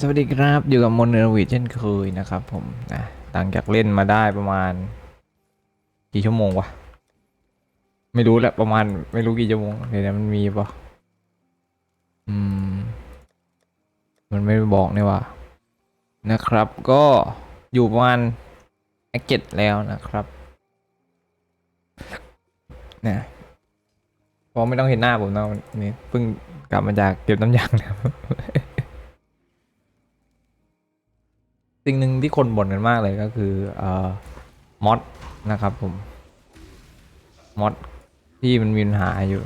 สวัสดีครับ อยู่กับมนเนอร์วิเช่นเคยนะครับผมนะหลังจากเล่นมาได้ประมาณ กี่ชั่วโมงวะ ไม่รู้แหละประมาณไม่รู้กี่ชั่วโมงเดี๋ยวนะมันมีปะอืม มันไม่บอกเนี่ยว่า นะครับ ก็อยู่ประมาณแอคเก็ตแล้วนะครับนะพราะไม่ต้องเห็นหน้าผมนะนี่เพิ่งกลับมาจากเก็บน้ำยางนะค สิ่งหนึ่งที่คนบ่นกันมากเลยก็คือเอ่อมอดนะครับผมมอดที่มันมีปัญหาอยู่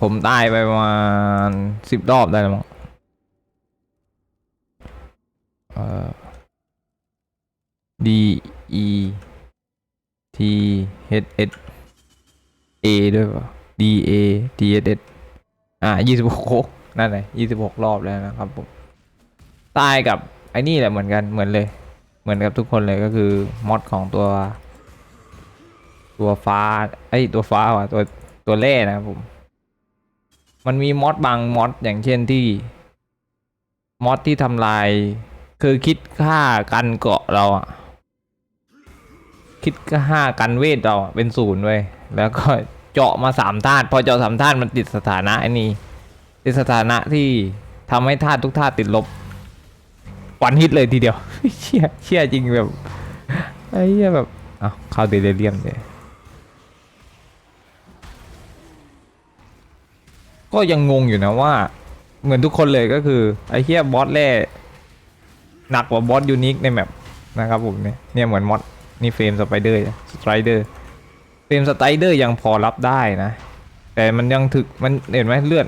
ผมตายไปประมาณสิบรอบได้แล้วมั้งเอ่อ D E T H S A ด้วยป่ะ D A T H S อ่ายี่สิบหกนั่นเลยยี่สิบหกรอบแล้วนะครับผม ตายกับไอ้นี่แหละเหมือนกันเหมือนเลย เหมือนกับทุกคนเลยก็คือมอดของตัว ตัวฟ้าไอ้ตัวฟ้าว่ะตัวตัวเล่นะครับผม มันมีมอดบางมอดอย่างเช่นที่มอดที่ทำลาย คือคิดค่ากันเกาะเราอะคิดค่ากันเวทเราเป็นศูนย์เว้ยแล้วก็เจาะมาสามธาตุพอเจาะสามธาตุมันติดสถานะไอ้นี่ติดสถานะที่ทำให้ธาตุทุกธาตุติดลบ วันฮิตเลยทีเดียว เชี่ยเชี่ยจริงแบบไอ้เหี้ยแบบอ้าเข้าเดลิเรียมเลยก็ยังงงอยู่นะว่า เหมือนทุกคนเลยก็คือไอ้เหี้ยบอสแร่หนักกว่าบอสยูนิคในแมปนะครับผมเนี่ยเนี่ยเหมือนมอดนี่เฟรมสไปเดอร์สไตรเดอร์เฟรมสไตรเดอร์ยังพอรับได้นะ แต่มันยังถึกมันเห็นไหมเลือด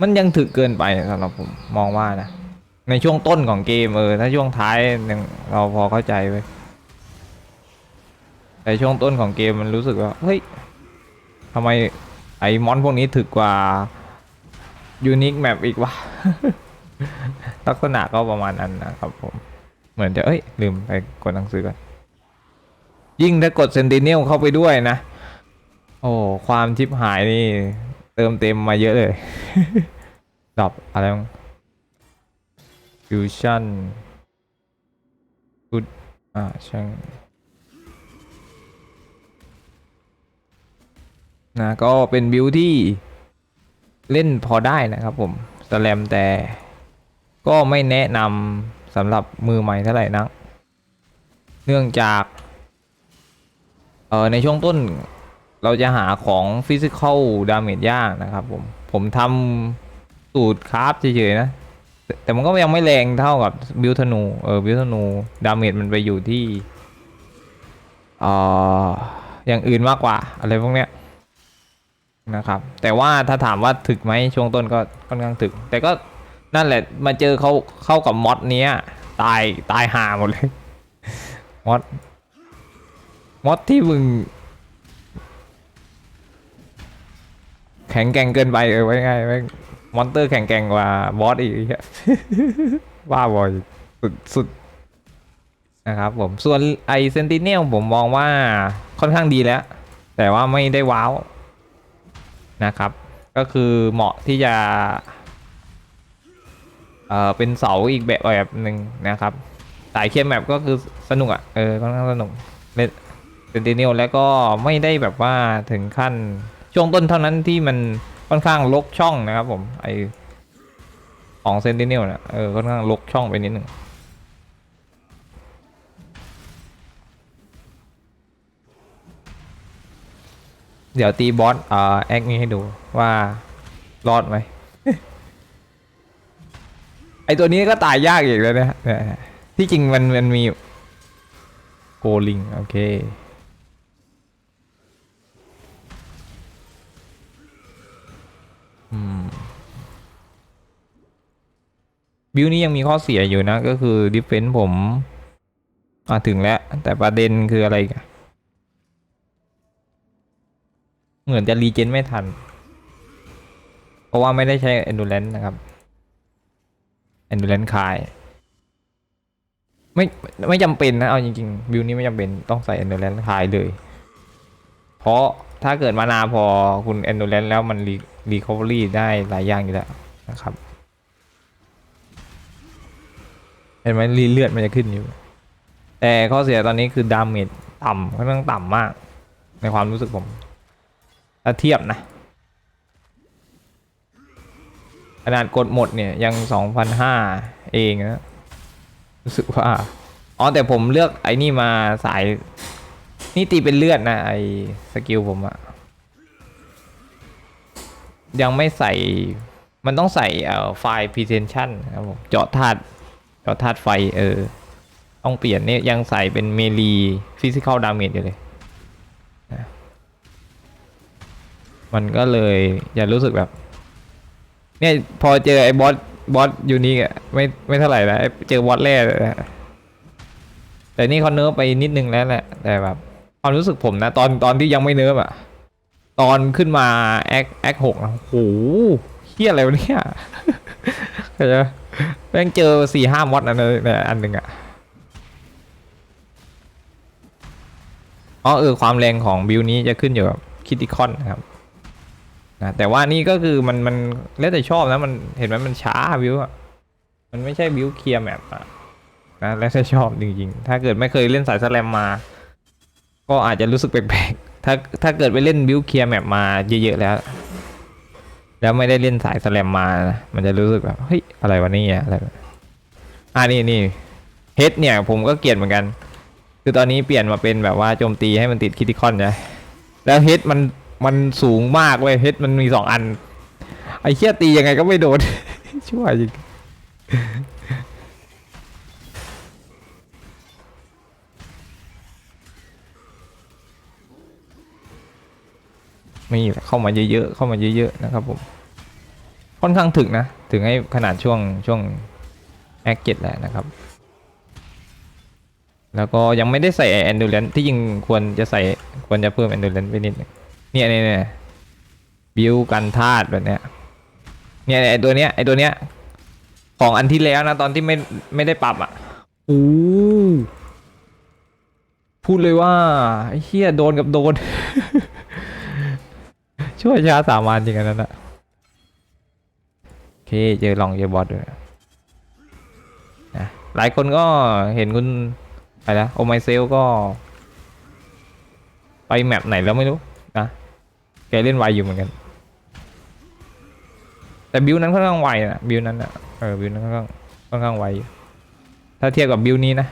มันยังถึกเกินไปสำหรับผมมองว่านะ ในช่วงต้นของเกมเออถ้าช่วงท้ายยังเราพอเข้าใจไปแต่ช่วงต้นของเกมมันรู้สึกว่าเฮ้ยทำไมไอ้มอนพวกนี้ถึกกว่ายูนิคแมปอีกวะลักษณะก็ประมาณนั้นนะครับผม เหมือนจะเอ้ย ลืมไปกดหนังสือก่อน ยิ่งถ้ากดเซนติเนลเข้าไปด้วยนะ โอ้ ความชิบหายนี่ เติมเต็มมาเยอะเลยดรอปอะไรบ้างฟิวชั่นฟุดอ่าช่างนะก็เป็นบิวที่เล่นพอได้นะครับผมสแลมแต่ก็ไม่แนะนำสำหรับมือใหม่เท่าไหร่นัก เนื่องจากเออในช่วงต้น เราจะหาของฟิสิกอลดาเมจยากนะครับผม ผมทำสูตรคราฟเฉยๆนะ แต่มันก็ยังไม่แรงเท่ากับบิวธนู เออบิวธนูดาเมจมันไปอยู่ที่เอ่ออย่างอื่นมากกว่า อะไรพวกเนี้ยนะครับ แต่ว่าถ้าถามว่าถึกไหมช่วงต้นก็ค่อนข้างถึก แต่ก็นั่นแหละมาเจอเขาเข้ากับมอดเนี้ยตายตายห่าหมดเลยมอดมอดที่มึง ข็งแกร่งเกินไปเออไว้ไงไว้มอนเตอร์แข็งแกร่งกว่าบอสอีกไอ้เหี้ยบ้าบอยสุดสุดนะครับผมส่วนไอเซนติเนลผมมองว่าค่อนข้างดีแล้ว แต่ว่าไม่ได้ว้าวนะครับ ก็คือเหมาะที่จะเอ่อเป็นเสาอีกแบบแบบหนึ่งนะครับสายเข้มแบบก็คือสนุกอะ่ะเออค่อนข้างสนุกเซนติเนลแล้วก็ไม่ได้แบบว่าถึงขั้น ช่วงต้นเท่านั้นที่มันค่อนข้างลกช่องนะครับผมไอของเซนติเนลเนี่ยเออค่อนข้างลกช่องไปนิดหนึ่งเดี๋ยวตีบอสอ่าแอคนี้ให้ดูว่ารอดไหมไอตัวนี้ก็ตายยากอีกแล้วนะเนี่ยที่จริงมันมันมีโกลิง โอเค บิวนี้ยังมีข้อเสียอยู่นะ ก็คือดิฟเฟน c ์ผมมาถึงแล้ว แต่ประเด็นคืออะไรกันเหมือนจะรีเจนไม่ทัน เพราะว่าไม่ได้ใช้ endurance นะครับ endurance คายไม่ไม่จำเป็นนะเอาจริงๆบิวนี้ไม่จำเป็นต้องใส่ endurance คายเลย เพราะถ้าเกิดมานาพอคุณ endurance แล้วมันรี recovery ได้หลายอย่างอยู่แล้วนะครับเห็นไหมรีเลือดมันจะขึ้นอยู่ แต่ข้อเสียตอนนี้คือดาเมจต่ำค่อนข้างต่ำมาก ในความรู้สึกผมถ้าเทียบนะขนาดกดหมดเนี่ยยังสองพันห้าเองนะรู้สึกว่า อ๋อแต่ผมเลือกไอ้นี่มาสาย นี่ตีเป็นเลือดนะ ไอ้สกิลผมอะ ยังไม่ใส่มันต้องใส่ไฟล์ presentation ครับผมเจาะธาตุเจาะธาตุไฟเออ ต้องเปลี่ยนเนี่ยยังใส่เป็นเมลีฟิสิก a l ดาเมจอยู่เลยมันก็เลยอย่ารู้สึกแบบ เนี่ยพอเจอไอ้บอสบอสยูนิคอะไม่ไม่เท่าไหร่นะไอ้เจอบอสแรกแต่นี่เขาเนิร์ฟไปนิดนึงแล้วแหละแต่แบบความรู้สึกผมนะ ตอนตอนที่ยังไม่เนิร์ฟอะ ตอนขึ้นมาแอคแอคหกนะโอ้โหเฮี้ยอะไรวะเนี่ยเข้าใจปะแม่งเจอสี่ห้ามอดอันนึงเนี่ยอันหนึ่งอะอ๋อเออความแรงของบิวนี้จะขึ้นอยู่กับคิติคอนนะครับนะแต่ว่านี่ก็คือมันมันแล้วแต่ชอบนะมันเห็นไหมมันช้าบิวอะมันไม่ใช่บิวเคลียร์แมปอะนะแล้วแต่ชอบจริงๆ ถ้าเกิดไม่เคยเล่นสายสแลมมา ก็อาจจะรู้สึกแปลกๆ ถ้าถ้าเกิดไปเล่นบิวเคลียร์แมปมาเยอะๆแล้ว แล้วไม่ได้เล่นสายสแลมมานะมันจะรู้สึกแบบเฮ้ยอะไรวะนี่อะไรวะอ่านี่นี่เฮดเนี่ยผมก็เกลียดเหมือนกัน คือตอนนี้เปลี่ยนมาเป็นแบบว่าโจมตีให้มันติดคิติคอนใช่ไหมแล้วเฮดมันมันสูงมากเว้ยเฮดมันมีสองอันไอ้เชี่ยตียังไงก็ไม่โดนช่วยจริง มีแหละเข้ามาเยอะๆเข้ามาเยอะๆนะครับผมค่อนข้างถึงนะ ถึงให้ขนาดช่วงช่วงแอคเก็ตแหละนะครับ แล้วก็ยังไม่ได้ใส่ endurance ที่จริงควรจะใส่ควรจะเพิ่ม endurance ไปนิดนึงเนี่ยเนี่ยเนี่ยบิวกันธาตุแบบเนี้ยเนี่ยไอตัวเนี้ยไอตัวเนี้ยของอันที่แล้วนะ ตอนที่ไม่ไม่ได้ปรับอะโอ้พูดเลยว่าไอ้เฮียโดนกับโดน ช่วยชาสามวันจริงอันนั้นอะโอเคเจอลองเจอบอสด้วยนะหลายคนก็เห็นคุณอะไรนะโอไมเซลก็ ไปแมปไหนแล้วไม่รู้นะแกเล่นไวอยู่เหมือนกัน แต่บิวนั้นค่อนข้างไวนะบิวนั้นอะเออบิวนั้นค่อนข้างค่อนข้างไวอยู่ถ้าเทียบกับบิวนี้นะ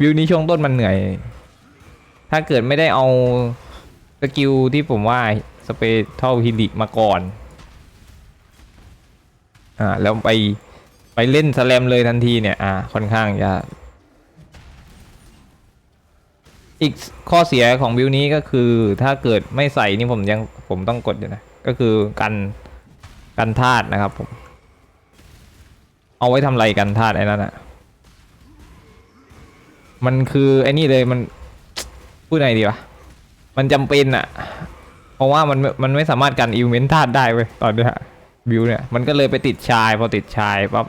บิวนี้ช่วงต้นมันเหนื่อย ถ้าเกิดไม่ได้เอาสกิลที่ผมว่า เปเท่าฮิลิกมาก่อน อ่า แล้วไปไปเล่นสแลมเลยทันทีเนี่ย อ่า ค่อนข้างจะ อีกข้อเสียของบิวนี้ก็คือ ถ้าเกิดไม่ใส่นี่ผมยังผมต้องกดอยู่นะ ก็คือกันกันธาตุนะครับผม เอาไว้ทำไรกันธาตุไอ้นั่นอะมันคือไอ้นี่เลยมันพูดไงดีวะ มันจำเป็นอะ เพราะว่ามันมันไม่สามารถกันอิวเมนธาตุได้เว้ยตอนนี้ยบิวเนี่ยมันก็เลยไปติดชาย พอติดชายปั๊บ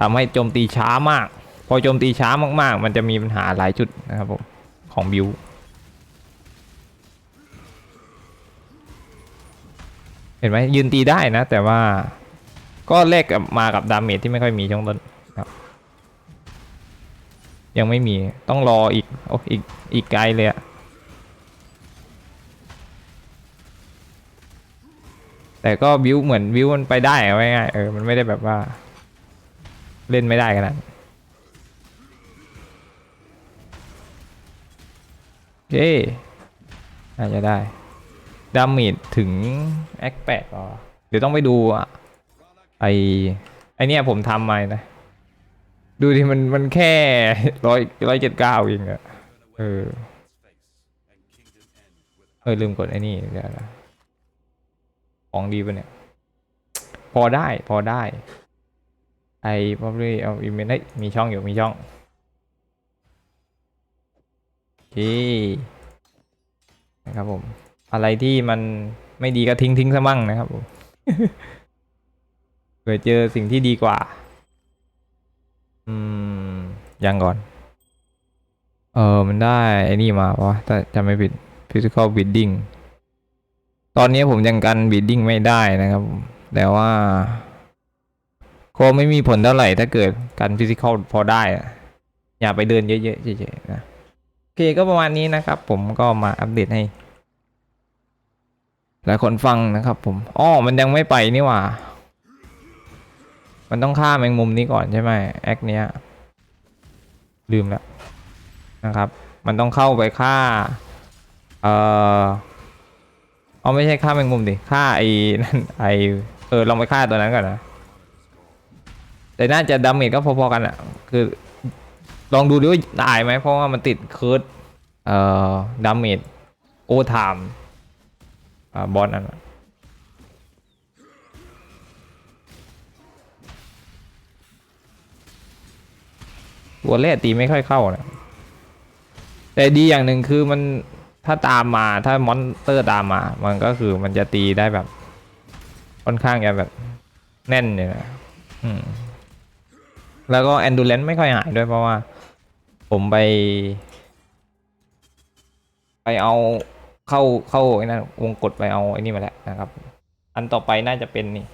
ทำให้โจมตีช้ามาก พอโจมตีช้ามากๆ มันจะมีปัญหาหลายจุดนะครับผมของบิวเห็นไหมยืนตีได้นะ แต่ว่าก็แลกกับมากับดาเมจที่ไม่ค่อยมีช่วงต้นครับ ยังไม่มีต้องรออีกโอ้อีกอีกไกลเลยอะ แต่ก็บิวเหมือนบิวมันไปได้เอาไวง่ายเออมันไม่ได้แบบว่า เล่นไม่ได้ขนาดนั้นโอเคอาจจะได้ดาเมจถึงแอคแปดอ๋อเดี๋ยวต้องไปดูอะไอไอเนี้ยผมทำมานะ ดูที่มันมันแค่ร้อยร้อยเจ็ดเก้าเองอะเออ เออลืมกดไอ้นี่เดี๋ยวนะ ของดีปะเนี่ย พอได้พอได้ไอ probably เอาอีเมลเฮ้มีช่องอยู่มีช่องโอเคนะครับผม อะไรที่มันไม่ดีก็ทิ้งทิ้งซะมั่งนะครับผมเผื่อเจอสิ่งที่ดีกว่า อืม ยังก่อน เออ มันได้ไอ้นี่มาปะวะถ้าจำไม่ผิด physical bidding ตอนนี้ผมยังกันบีดดิ้งไม่ได้นะครับ แต่ว่าคงไม่มีผลเท่าไหร่ถ้าเกิดกันฟิสิกอลพอได้อะอย่าไปเดินเยอะๆเฉยๆนะโอเคก็ประมาณนี้นะครับ ผมก็มาอัปเดตให้หลายคนฟังนะครับ ผมอ๋อมันยังไม่ไปนี่หว่า มันต้องฆ่าแมงมุมนี้ก่อนใช่ไหมแอคเนี้ยลืมแล้วนะครับ มันต้องเข้าไปฆ่า เอ่อ เอาไม่ใช่ฆ่าแมงมุมดิฆ่าไอ้นั่นไอเออลองไปฆ่าตัวนั้นก่อนนะแต่น่าจะดาเมจก็พอๆกันอะคือ ลองดูดิว่าตายไหมเพราะว่ามันติดเคิร์ดเอ่อดาเมจโอทามอ่าบอสนั่นตัวแรกตีไม่ค่อยเข้านะแต่ดีอย่างหนึ่งคือมัน ถ้าตามมาถ้ามอนเตอร์ตามมา มันก็คือมันจะตีได้แบบ ค่อนข้างจะแบบแน่นเนี่ยนะแล้วก็แอนดูเลนไม่ค่อยหายด้วยเพราะว่า ผมไป ไปเอาเข้าเข้าไอ้นั่นวงกดไปเอาไอ้นี่มาแล้วนะครับ อันต่อไปน่าจะเป็นนี่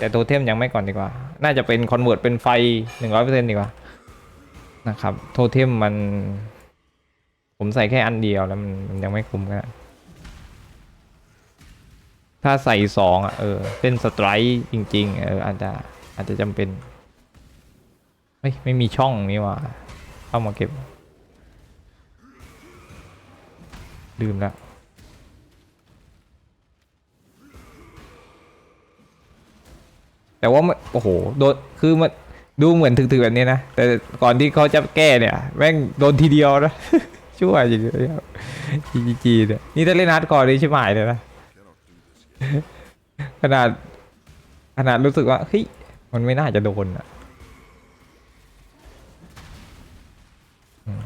แต่โทเทมยังไม่ก่อนดีกว่า น่าจะเป็นคอนเวิร์ตเป็นไฟหนึ่งร้อยเปอร์เซ็นต์ดีกว่านะครับ โทเทมมัน ผมใส่แค่อันเดียวแล้วมันมันยังไม่คุ้มกันถ้าใส่สองอะเออเป็นสไตร์จริง ๆ เอออาจจะอาจจะจำเป็นเฮ้ยไม่มีช่องนี่ว่า เข้ามาเก็บ ลืมแล้วแต่ว่าโอ้โหโดนคือมันดูเหมือนถึกๆแบบนี้นะ แต่ก่อนที่เขาจะแก้เนี่ย แม่งโดนทีเดียวนะ ชั่วจริงๆจีจีเนี่ยนี่ถ้าเล่นฮาร์ดคอร์นี่ชิบหายเลยนะ ขนาด ขนาดรู้สึกว่าเฮ้ยมันไม่น่าจะโดนอะอืม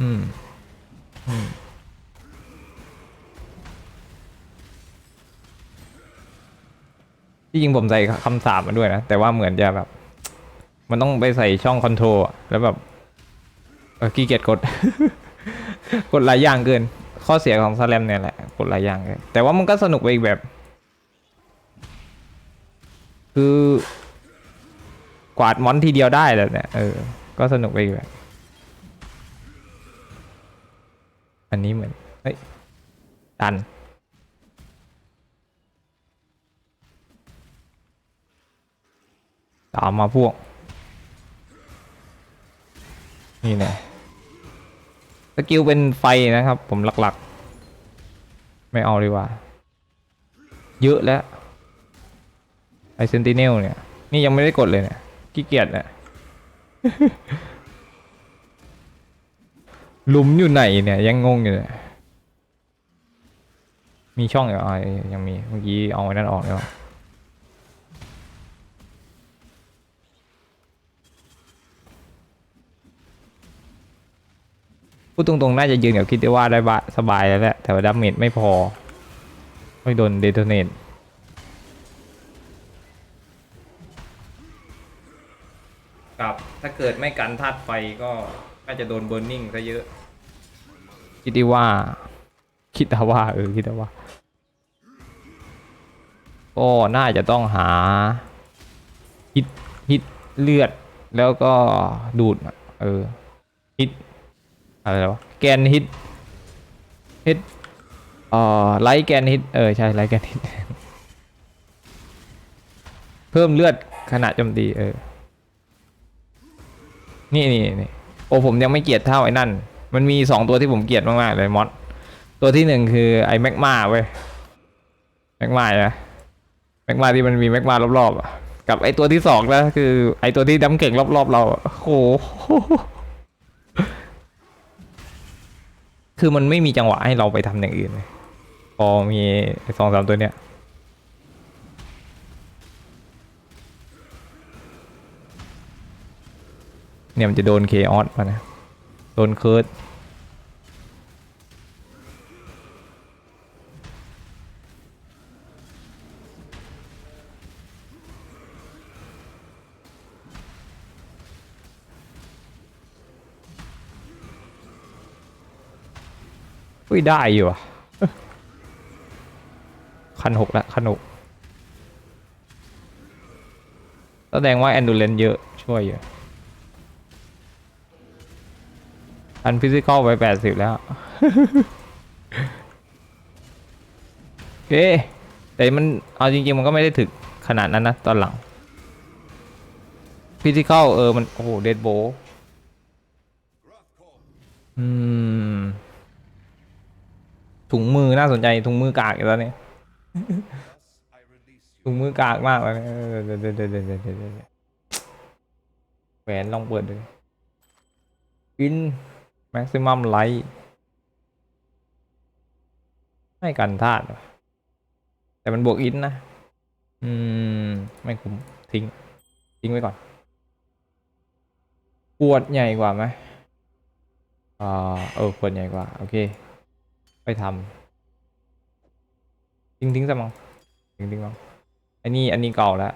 อืม อืมที่จริงผมใส่คำสาปมาด้วยนะ แต่ว่าเหมือนจะแบบ มันต้องไปใส่ช่องคอนโทรลแล้วแบบขี้เกียจกด กดหลายอย่างเกิน ข้อเสียของสแลมเนี่ยแหละ กดหลายอย่างเกินแต่ว่ามันก็สนุกไปอีกแบบ คือกวาดมอนทีเดียวได้แล้วเนี่ยเออ ก็สนุกไปอีกแบบ อันนี้เหมือนเฮ้ยดันตามมาพวก นี่แน่สกิลเป็นไฟนะครับ ผมหลักๆ ไม่เอาดีกว่า เยอะแล้วไอเซนติเนลเนี่ย นี่ยังไม่ได้กดเลยเนี่ยขี้เกียจเนี่ยหลุมอยู่ไหนเนี่ย ยังงงอยู่เนี่ยมีช่องอยู่อะยังมีเมื่อกี้เอาไอ้นั่นออกแล้ว พูดตรงๆ น่าจะยืนกับคิดได้ว่าได้บะสบายแล้วแหละ แต่ว่าดาเมจไม่พอ ไม่โดนเดโทเนตกับถ้าเกิดไม่กันธาตุไฟก็น่าจะโดนเบ r ร์นิ่งซะเยอะ คิดได้ว่า คิดแต่ว่า เออ คิดแต่ว่า ก็น่าจะต้องหาฮิตฮิตเลือดแล้วก็ดูดอะเออฮิต อะไรวะแกนฮิตฮิตอ่อไลท์แกนฮิตเออใช่ไลท์แกนฮิตเพิ่มเลือดขณะโจมตีเออ นี่นี่นี่โอ้ผมยังไม่เกลียดเท่าไอ้นั่น มันมีสองตัวที่ผมเกลียดมากๆเลยมอสตัวที่หนึ่งคือไอ้แมกมาเว้ยแมกมานะแมกมาที่มันมีแมกมารอบๆอะกับไอ้ตัวที่สองนะคือ ไอ้ตัวที่ดำเก่งรอบๆเราโอ้โห คือมันไม่มีจังหวะให้เราไปทำอย่างอื่นเลยพอมีสองสามตัวเนี้ยเนี่ยมันจะโดนเคออสมานะ โดนเคิร์ด ยได้อยู่อะคันหกละคันหกแสดงว่าแอนดูเลนเยอะ ช่วยอยู่อันฟิสิกอลไปแปดสิบแล้ว โอเค แต่มัน เอาจริง ๆ มันก็ไม่ได้ถึกขนาดนั้นนะ ตอนหลังฟิสิกอลเออ มัน โอ้โห เดดโบอืม ถุงมือน่าสนใจถุงมือกากอยู่แล้วเนี่ยถุงมือกากมากเลยเออเดี๋ยวเดี๋ยวเดี๋ยวเดี๋ยวเดี๋ยวเดี๋ยวเดี๋ยวแหวนลองเปิดดูอินแม็กซิมัมไลท์ไม่กันธาตุว่ะแต่มันบวกอินนะ อืม ไม่คุ้มทิ้ง ทิ้งไว้ก่อนขวดใหญ่กว่าไหมอ่าเออขวดใหญ่กว่า โอเค ไปทำทิ้งทิ้งซะมั้งทิ้งทิ้งมั้งอันนี้อันนี้เก่าแล้ว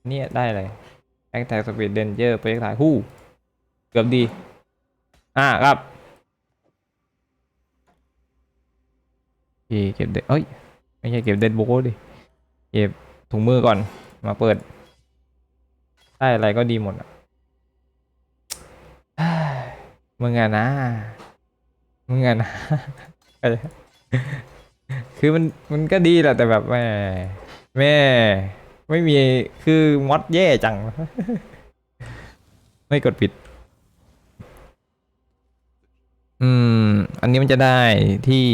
อันนี่ได้อะไรแอคแท็กสปีดเดนเจอร์ไปถ่ายหู้เกือบดี อ่าครับอเคเก็บเดนเอ้ย ไม่ใช่เก็บเดนโบดิ เก็บถุงมือก่อน มาเปิด ได้อะไรก็ดีหมดอะมึงอะนะ มึงอะนะ คือมันมันก็ดีแหละแต่แบบแม่แม่ ไม่มีคือมอดแย่จัง ไม่กดปิด อืม อันนี้มันจะได้ที่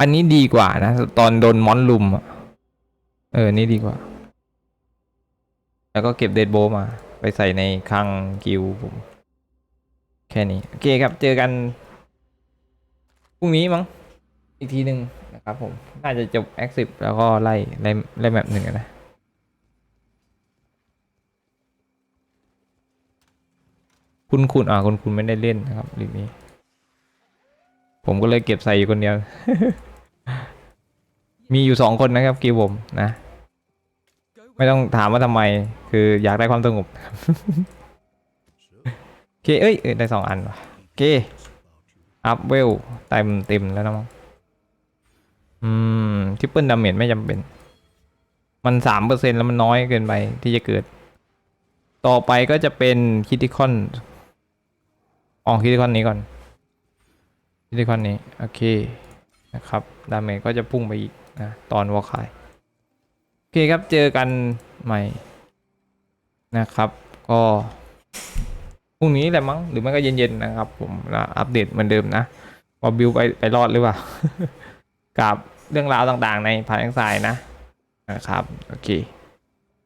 อันนี้ดีกว่านะ ตอนโดนมอนลุมอะเออ นี่ดีกว่า แล้วก็เก็บเดดโบมาไปใส่ในคลังกิวผม แค่นี้ โอเคครับเจอกันพรุ่งนี้มั้งอีกทีหนึ่งนะครับผม น่าจะจบแอคซิบแล้วก็ไล่ไล่ไล่แมปหนึ่งนะคุณคุณอ่าคุณคุณไม่ได้เล่นนะครับลีกนี้ ผมก็เลยเก็บใส่อยู่คนเดียว มีอยู่สองคนนะครับกิวผมนะ ไม่ต้องถามว่าทำไม คืออยากได้ความสงบ โอเค เอ้ย ได้สองอันว่ะโอเค อัพเวลเต็มเต็มแล้วนะมั้ง อืมทิปเปิลดาเมจไม่จำเป็น มันสามเปอร์เซ็นแล้วมันน้อยเกินไปที่จะเกิด ต่อไปก็จะเป็นคิติคอนอ๋อคิติคอนนี้ก่อนคิติคอนนี้ โอเค นะครับ ดาเมจก็จะพุ่งไปอีกนะ ตอนวอลคาย เคครับเจอกันใหม่นะครับ ก็พรุ่งนี้แหละมั้งหรือไม่ก็เย็นๆนะครับ ผมนะอัปเดตเหมือนเดิมนะว่าบิวไปไปรอดหรือเปล่า กับเรื่องราวต่างๆ ในพาร์ทแองไซนะนะครับโอเค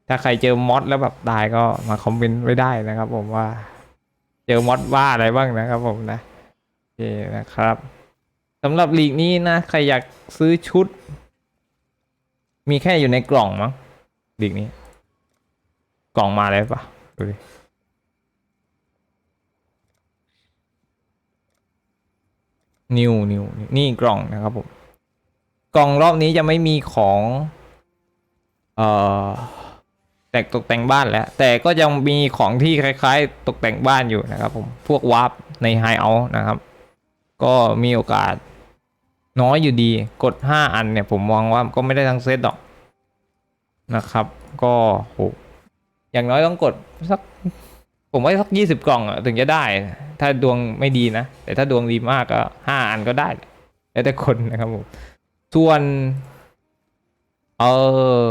ถ้าใครเจอมอดแล้วแบบตายก็มาคอมเมนต์ไว้ได้นะครับ ผมว่า เจอมอดว่าอะไรบ้างนะครับ ผมนะโอเคนะครับสำหรับลีกนี้นะใครอยากซื้อชุด มีแค่อยู่ในกล่องมั้งลีกนี้ กล่องมาเลยปะดูดินิวนิวนี่กล่องนะครับผม กล่องรอบนี้จะไม่มีของ เอ่อแต่งตกแต่งบ้านแล้ว แต่ก็ยังมีของที่คล้ายๆ ตกแต่งบ้านอยู่นะครับผม พวกวาร์ปในไฮเอานะครับ ก็มีโอกาส น้อยอยู่ดีกด 5 อันเนี่ยผมมองว่าก็ไม่ได้ทั้งเซตหรอกนะครับ ก็โหอย่างน้อยต้องกดสักผมว่าสักยี่สิบกล่องถึงจะได้ ถ้าดวงไม่ดีนะ แต่ถ้าดวงดีมากก็ห้าอันก็ได้ แล้วแต่คนนะครับผมส่วนเออ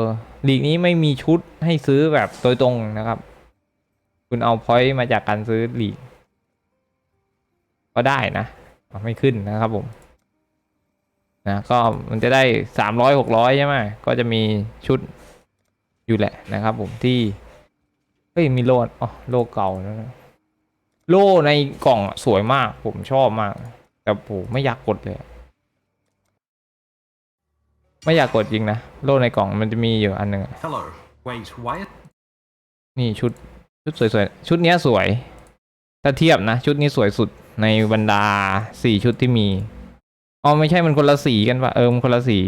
ลีกนี้ไม่มีชุดให้ซื้อแบบโดยตรงนะครับ คุณเอาพอยต์มาจากการซื้อลีกก็ได้นะ ไม่ขึ้นนะครับผม นะก็มันจะได้สามร้อยหกร้อยใช่ไหมก็จะมีชุดอยู่แหละนะครับ ผมที่เฮ้ยมีโล่อ๋อโล่เก่าแล้วนะโล่ในกล่องอะสวยมาก ผมชอบมาก แต่ผมไม่อยากกดเลยอะไม่อยากกดจริงนะ โล่ในกล่องมันจะมีอยู่อันหนึ่งอะ Hello. Wait, Wyatt? นี่ชุดชุดสวยๆ ชุดเนี้ยสวย ถ้าเทียบนะ ชุดนี้สวยสุดในบรรดาสี่ชุดที่มี อ๋อไม่ใช่มันคนละสีกันปะเออมันคนละสี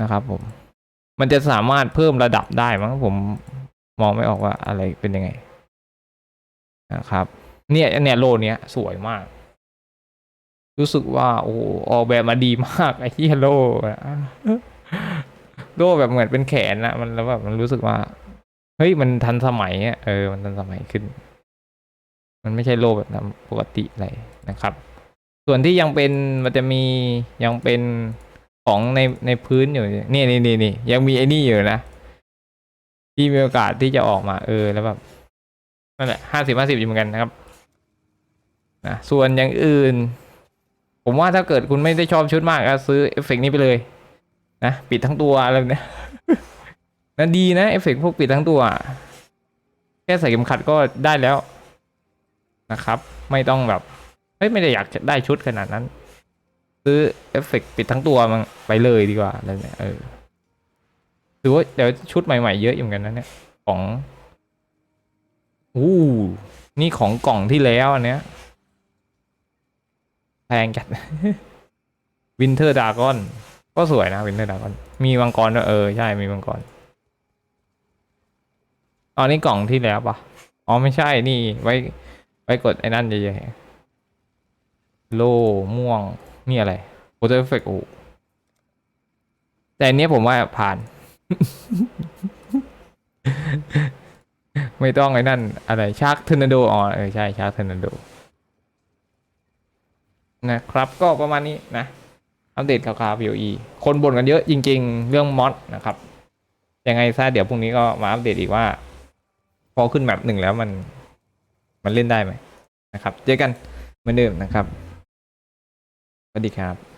นะครับผม มันจะสามารถเพิ่มระดับได้มั้งผมมองไม่ออกว่าอะไรเป็นยังไงนะครับ เนี่ยเนี่ยโลเนี้ยสวยมาก รู้สึกว่า โอ้ออกแบบมาดีมากไอ้ที่โลโลแบบเหมือนเป็นแขนนะมันแล้วแบบมันรู้สึกว่าเฮ้ยมันทันสมัยอะเออมันทันสมัยขึ้น มันไม่ใช่โลแบบนั้นปกติอะไรนะครับ ส่วนที่ยังเป็นมันจะมียังเป็นของในในพื้นอยู่นี่นี่นี่นี่ยังมีไอ้นี่อยู่นะ ที่มีโอกาสที่จะออกมา เออแล้วแบบนั่นแหละห้าสิบห้าสิบอยู่เหมือนกันนะครับนะส่วนอย่างอื่น ผมว่าถ้าเกิดคุณไม่ได้ชอบชุดมากก็ซื้อเอฟเฟกต์นี้ไปเลย นะปิดทั้งตัวอะไรเนี้ยนั่นดีนะเอฟเฟกต์พวกปิดทั้งตัว แค่ใส่เข็มขัดก็ได้แล้วนะครับ ไม่ต้องแบบ เฮ้ยไม่ได้อยากจะได้ชุดขนาดนั้น ซื้อเอฟเฟกต์ปิดทั้งตัวมันไปเลยดีกว่าอะไรเนี่ยเออถือว่าเดี๋ยวชุดใหม่ๆเยอะอยู่เหมือนกันนะเนี่ยของอู้นี่ของกล่องที่แล้วอันเนี้ยแพงจัดวินเทอร์ดากอนก็สวยนะวินเทอร์ดากอนมีมังกรด้วยเออใช่มีมังกรอ๋อนี่กล่องที่แล้วปะอ๋อไม่ใช่นี่ไว้ไว้กดไอ้นั่นใหญ่ๆ โล่ม่วง นี่อะไรโปรเจกต์เฟกโอแต่อันเนี้ยผมว่าผ่าน ไม่ต้องไอ้นั่น อะไรชาร์กเทอร์นาโดอ๋อเออใช่ชาร์กเทอร์นาโดนะครับก็ประมาณนี้นะอัปเดตข่าวๆ POE คนบ่นกันเยอะจริง ๆ เรื่องมอดนะครับ ยังไงซะเดี๋ยวพรุ่งนี้ก็มาอัปเดตอีกว่า พอขึ้นแมปหนึ่งแล้วมัน มันเล่นได้ไหมนะครับ เจอกันเหมือนเดิมนะครับ สวัสดีครับ